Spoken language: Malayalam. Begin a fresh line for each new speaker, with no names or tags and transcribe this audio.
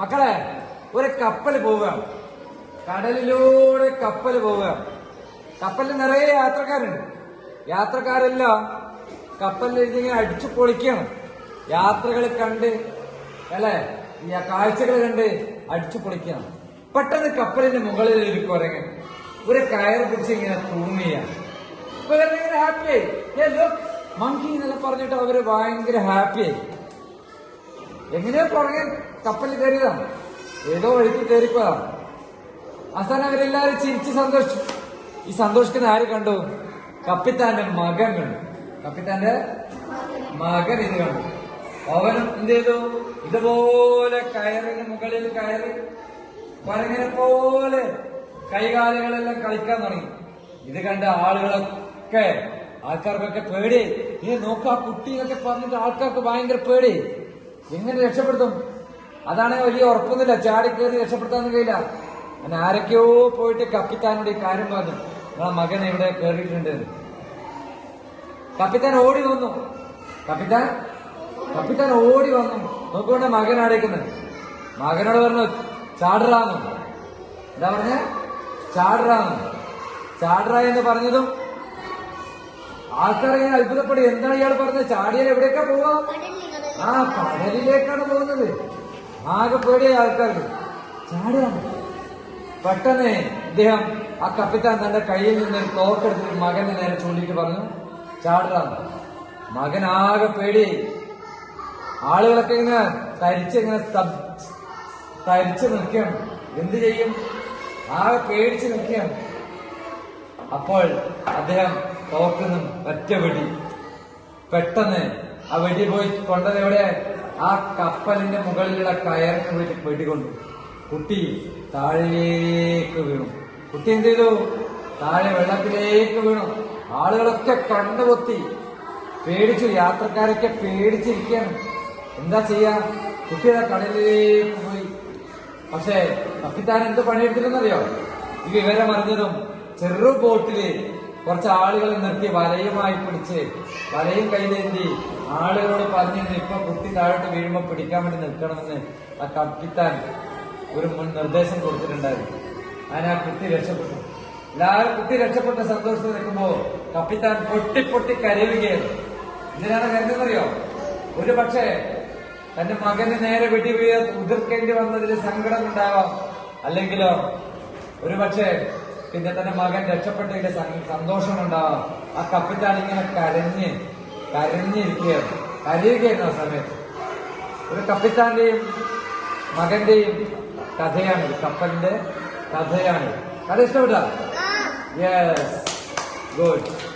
മക്കളെ ഒരു കപ്പൽ പോവുക. കടലിലൂടെ കപ്പൽ പോവുക. കപ്പലിൽ നിറയെ യാത്രക്കാരുണ്ട്. യാത്രക്കാരെല്ലാം കപ്പലിൽ ഇരുന്നിങ്ങനെ അടിച്ചു പൊളിക്കണം. യാത്രകൾ കണ്ട് അല്ലെ? കാഴ്ചകൾ കണ്ട് അടിച്ചു പൊളിക്കണം. പെട്ടെന്ന് കപ്പലിന്റെ മുകളിൽ ഒരു കുരങ്ങൻ ഒരു കയർ പിടിച്ച് ഇങ്ങനെ തൂങ്ങിയാണ് ഇവരിങ്ങനെ ഹാപ്പിയായി മങ്കി എന്നെല്ലാം പറഞ്ഞിട്ട് അവർ ഭയങ്കര ഹാപ്പിയായി എങ്ങനെയോ പുറകെ കപ്പലിൽ കയറിയതാണ് ഏതോ വഴിക്ക് കയറിപ്പോയതാണ് അവസാനം അവരെല്ലാരും ചിരിച്ച് സന്തോഷിച്ചു. ഈ സന്തോഷിക്കുന്ന ആര് കണ്ടു? കപ്പിത്താന്റെ മകൻ കണ്ടു. കപ്പിത്താന്റെ മകൻ ഇത് കണ്ടു. അവനും എന്ത് ചെയ്തു? ഇതുപോലെ കയറിന് മുകളിൽ കയറി പരങ്ങനെ പോലെ കൈകാലുകളെല്ലാം കളിക്കാൻ തുടങ്ങി. ഇത് കണ്ട ആളുകളൊക്കെ ആൾക്കാർക്കൊക്കെ പേടി. ഇനി നോക്ക കുട്ടി എന്നൊക്കെ പറഞ്ഞിട്ട് ആൾക്കാർക്ക് ഭയങ്കര പേടി. എങ്ങനെ രക്ഷപ്പെടുത്തും? അതാണ് വലിയ ഉറപ്പൊന്നുമില്ല. ചാടി കയറി രക്ഷപ്പെടുത്താൻ കഴിയില്ല. അങ്ങനെ ആരൊക്കെയോ പോയിട്ട് കപ്പിത്താനോട് ഈ കാര്യം പറഞ്ഞു. നിങ്ങളെ മകൻ ഇവിടെ കയറിയിട്ടുണ്ട്. കപ്പിത്താൻ ഓടി വന്നു. കപ്പിത്താൻ? കപ്പിത്താൻ ഓടി വന്നു. നോക്കുകൊണ്ട് മകൻ അടയ്ക്കുന്നത് മകനോട് പറഞ്ഞു ചാടറാന്നു. എന്താ പറഞ്ഞ? ചാടറാന്നു. ചാടറ എന്ന് പറഞ്ഞതും ആൾക്കാർ ഇങ്ങനെ അത്ഭുതപ്പെടും എന്താണ് ഇയാൾ പറഞ്ഞത്? ചാടിയാൽ എവിടെയൊക്കെ പോവാ? ആ കടലിലേക്കാണ് പോകുന്നത്. ആകെ പേടിയായ ആൾക്കാർക്ക്. ചാടുകയാണ്. പെട്ടെന്ന് ഇദ്ദേഹം ആ കപ്പിത്താൻ തന്റെ കയ്യിൽ നിന്ന് തോക്കെടുത്ത് മകന്റെ നേരെ ചൂണ്ടിട്ട് പറഞ്ഞു ചാടുകയാണ് മകൻ ആകെ പേടി. ആളുകളൊക്കെ ഇങ്ങനെ തരിച്ചിങ്ങനെ തരിച്ചു നിൽക്കുകയാണ്. എന്ത് ചെയ്യും? ആകെ പേടിച്ച് നിൽക്കുകയാണ്. അപ്പോൾ അദ്ദേഹം തോക്കുന്നും ഒറ്റ വെടി പെട്ടെന്ന് ആ വെടി പോയി കൊണ്ടത് എവിടെ? ആ കപ്പലിന്റെ മുകളിലുള്ള കയറിന് പോയിട്ട് വെടികൊണ്ടു കുട്ടി താഴേക്ക് വീണു. കുട്ടി എന്ത് ചെയ്തു? താഴെ വെള്ളത്തിലേക്ക് വീണു. ആളുകളൊക്കെ കണ്ടുപൊത്തി പേടിച്ചു. യാത്രക്കാരൊക്കെ പേടിച്ചിരിക്കുകയാണ്. എന്താ ചെയ്യാ? കുട്ടി ആ കടലിലേക്ക് പോയി. പക്ഷേ കപ്പിത്താൻ എന്ത് പണിയെടുത്തില്ലെന്നറിയോ ഈ വിവരം അറിഞ്ഞതും ചെറു ബോട്ടിൽ കുറച്ച് ആളുകളെ നിർത്തി വലയുമായി പിടിച്ച് വലയും കയ്യിലേന്തി ആളുകളോട് പറഞ്ഞിരുന്നു ഇപ്പൊ കുട്ടി താഴോട്ട് വീഴുമ്പോ പിടിക്കാൻ വേണ്ടി നിൽക്കണമെന്ന്. ആ കപ്പിത്താൻ ഒരു മുൻ നിർദ്ദേശം കൊടുത്തിട്ടുണ്ടായിരുന്നു. അങ്ങനെ ആ കുട്ടി രക്ഷപ്പെട്ടു. എല്ലാവരും കുട്ടി രക്ഷപ്പെട്ട സന്തോഷത്തിൽ നിൽക്കുമ്പോ കപ്പിത്താൻ പൊട്ടി പൊട്ടി കരയുകയാണ് ഇതിനാണ് കരുതുന്നറിയോ ഒരു പക്ഷേ തന്റെ മകന് നേരെ വെടി വീഴ ഉതിർക്കേണ്ടി വന്നതിൽ സങ്കടം ഉണ്ടാവാം അല്ലെങ്കിലോ? ഒരു പക്ഷേ പിന്നെ തന്റെ മകൻ രക്ഷപ്പെട്ടതിന്റെ സന്തോഷം ഉണ്ടാവാം ആ കപ്പിറ്റാൻ ഇങ്ങനെ കരഞ്ഞ് കരഞ്ഞിരിക്കുകയാണ്. കരയുകയായിരുന്നു ആ സമയത്ത്. ഒരു കപ്പിത്താന്റെയും മകന്റെയും കഥയാണ് കപ്പലിന്റെ കഥയാണ്. കഥ ഇഷ്ടപ്പെട്ട? Yes good